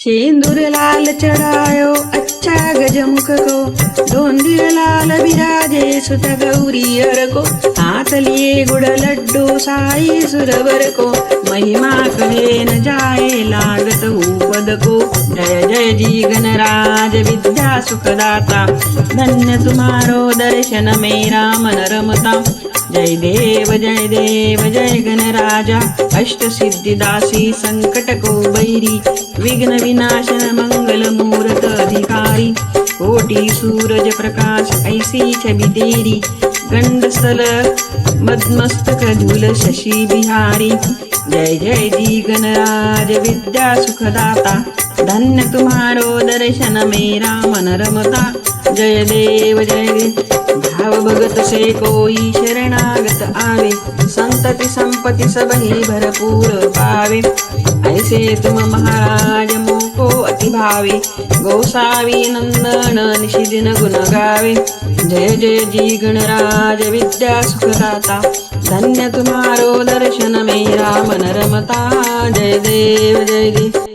शेंदूर लाल चढ़ायो अच्छा गजमुख को डोंदिर लाल विराजे सुत गौरी हर को हाथ लिए गुड़ लड्डू साई सुरवर को। महिमा कहे न जाए लागत उपद को। जय जय जी गणराज विद्या सुखदाता। धन्य तुम्हारो दर्शन मेरा मन रमता जय देव जय देव जय गणराजा अष्ट सिद्धिदासी संकट को बैरी विघ्न विनाशन मंगल मूरत अधिकारी कोटी सूरज प्रकाश ऐसी छवि तेरी। गंडस्थल मद्मस्तक झूल शशि बिहारी। जय जय जी गणराज विद्या सुखदाता। धन्य तुम्हारो दर्शन मेरा मन रमता जय देव जय देव भाव भगत से कोई शरणागत आवे। संतति संपति सब ही भरपूर पावे। ऐसे तुम महाराज मोको अति भावे गोसावी नंदन निशिदिन गुण गावे जय जय जी गणराज विद्या सुखदाता। धन्य तुम्हारो दर्शन मेरा मनरमता जय देव जय देव